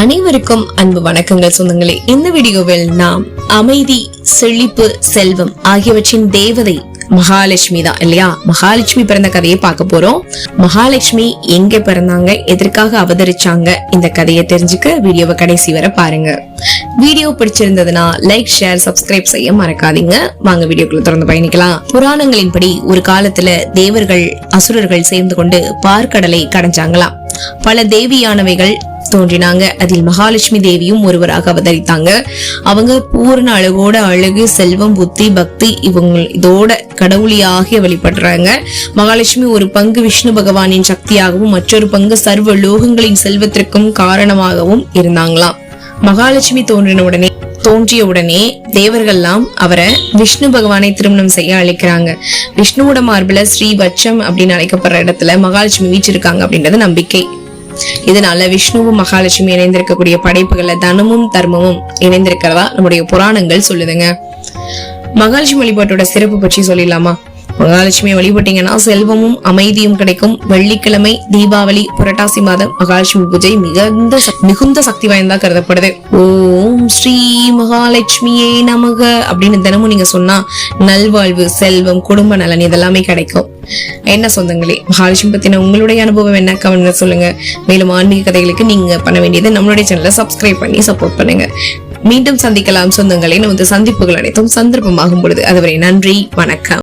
அனைவருக்கும் அன்பு வணக்கங்கள் சொந்தங்களே. இந்த வீடியோவில் நாம் அமைதி செழிப்பு செல்வம் ஆகியவற்றின் தேவதை மகாலட்சுமி தான் இல்லையா? மகாலட்சுமி பிறந்த கதையை பார்க்க போறோம். மகாலட்சுமி எங்க பிறந்தாங்க எதற்காக அவதரிச்சாங்க இந்த கதையை தெரிஞ்சுக்க வீடியோவை கடைசி வரை பாருங்க. வீடியோ பிடிச்சிருந்ததுன்னா லைக் ஷேர் சப்ஸ்கிரைப் செய்ய மறக்காதீங்க. வாங்க வீடியோக்குள்ள தொடர்ந்து பயணிக்கலாம். புராணங்களின்படி ஒரு காலத்துல தேவர்கள் அசுரர்கள் சேர்ந்து கொண்டு பார்க்கடலை கடைஞ்சாங்களாம். பல தேவியானவைகள் தோன்றினாங்க. அதில் மகாலட்சுமி தேவியும் ஒருவராக அவதரித்தாங்க. அவங்க பூர்ண அழகோட அழகு செல்வம் புத்தி பக்தி இவங்க இதோட கடவுளியாக வழிபடுறாங்க மகாலட்சுமி ஒரு பங்கு விஷ்ணு பகவானின் சக்தியாகவும் மற்றொரு பங்கு சர்வ லோகங்களின் செல்வத்திற்கும் காரணமாகவும் இருந்தாங்களாம். மகாலட்சுமி தோன்றின உடனே தோன்றிய உடனே தேவர்கள்லாம் அவரை விஷ்ணு பகவானை திருமணம் செய்ய அழைக்கிறாங்க. விஷ்ணுவோட மார்பில ஸ்ரீ வச்சம் அப்படின்னு அழைக்கப்படுற இடத்துல மகாலட்சுமி வீச்சிருக்காங்க அப்படின்றது நம்பிக்கை. இதனால விஷ்ணுவும் மகாலட்சுமி இணைந்திருக்கக்கூடிய படைப்புகள்ல தனமும் தர்மமும் இணைந்திருக்கிறதா நம்முடைய புராணங்கள் சொல்லுதுங்க. மகாலட்சுமி வழிபாட்டோட சிறப்பு பற்றி சொல்லிடலாமா? மகாலட்சுமியை வழிபட்டீங்கன்னா செல்வமும் அமைதியும் கிடைக்கும். வெள்ளிக்கிழமை தீபாவளி புரட்டாசி மாதம் மகாலட்சுமி பூஜை மிகுந்த மிகுந்த சக்தி வாய்ந்ததா கருதப்படுது. ஓம் ஸ்ரீ மகாலட்சுமியே நமக அப்படின்னு தினமும் நீங்க சொன்னா நல்வாழ்வு செல்வம் குடும்ப நலன் இதெல்லாமே கிடைக்கும். என்ன சொந்தங்களே மகாலட்சுமி பத்தின உங்களுடைய அனுபவம் என்ன? கமெண்ட்ல சொல்லுங்க. மேலும் ஆன்மீக கதைகளுக்கு நீங்க பண்ண வேண்டியது நம்மளுடைய சேனலை சப்ஸ்கிரைப் பண்ணி சப்போர்ட் பண்ணுங்க. மீண்டும் சந்திக்கலாம் சொந்தங்களே. நமது சந்திப்புகள் அனைத்தும் சந்தர்ப்பமாகும் பொழுது. அதுவரை நன்றி வணக்கம்.